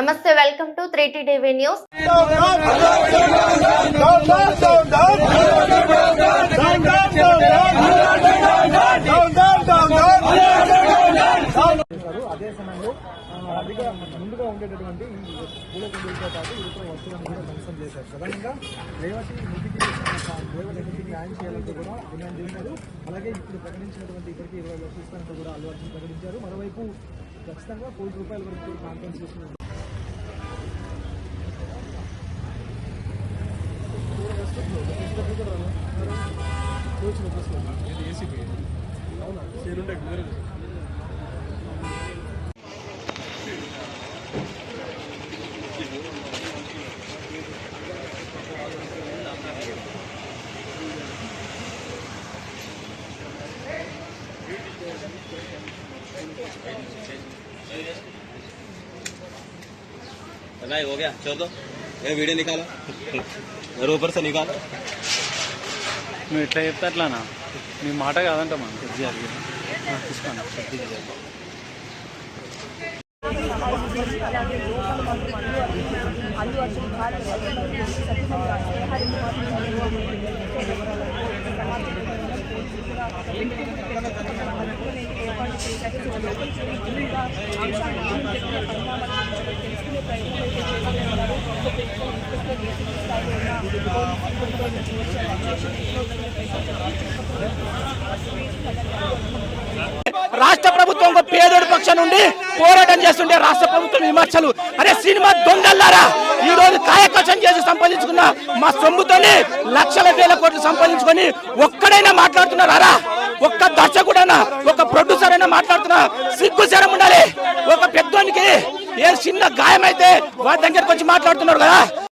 నమస్తే welcome to three TV news. అదే సమయంలో ముందుగా ఉండేటటువంటి పాటు వస్తువులను కూడా ధ్వంసం చేశారు ప్రధానంగా రేవతి రేవతి న్యాయం చేయాలంటూ కూడా డిమాండ్ చేశారు అలాగే ఇప్పుడు ప్రకటించినటువంటి ఇప్పటికీ ఇరవై కూడా అల్లు అర్జున్ ప్రకటించారు. మరోవైపు ఖచ్చితంగా కోటి రూపాయల వరకు కాన్ఫరెన్స్ అవునా हो गया। दो ये वीडियो निकालो। ऊपर से निकालो। నువ్వు ఎట్లా చెప్తే అట్లానా? నీ మాట కాదంట మనం కేసీఆర్ తీసుకోండి సబ్సిడీ అల్లు అర్జున్ భారత రాష్ట్ర ప్రభుత్వం ఒక పేదోడి పక్షం నుండి పోరాటం చేస్తుంటే రాష్ట్ర ప్రభుత్వం విమర్శలు. అరే సినిమా దొంగల్లారా? ఈ రోజు కాయకక్షం చేసి సంపాదించుకున్న మా సొమ్ముతోనే లక్షల వేల కోట్లు సంపాదించుకొని ఒక్కడైనా మాట్లాడుతున్నారా ఒక్క దర్శకుడైనా ఒక ప్రొడ్యూసర్ అయినా మాట్లాడుతున్నా? సిగ్గు శరం ఉండాలి. ఒక పెద్దోనికి ఏ చిన్న గాయమైతే వారి దగ్గరకు వచ్చి మాట్లాడుతున్నారు కదా?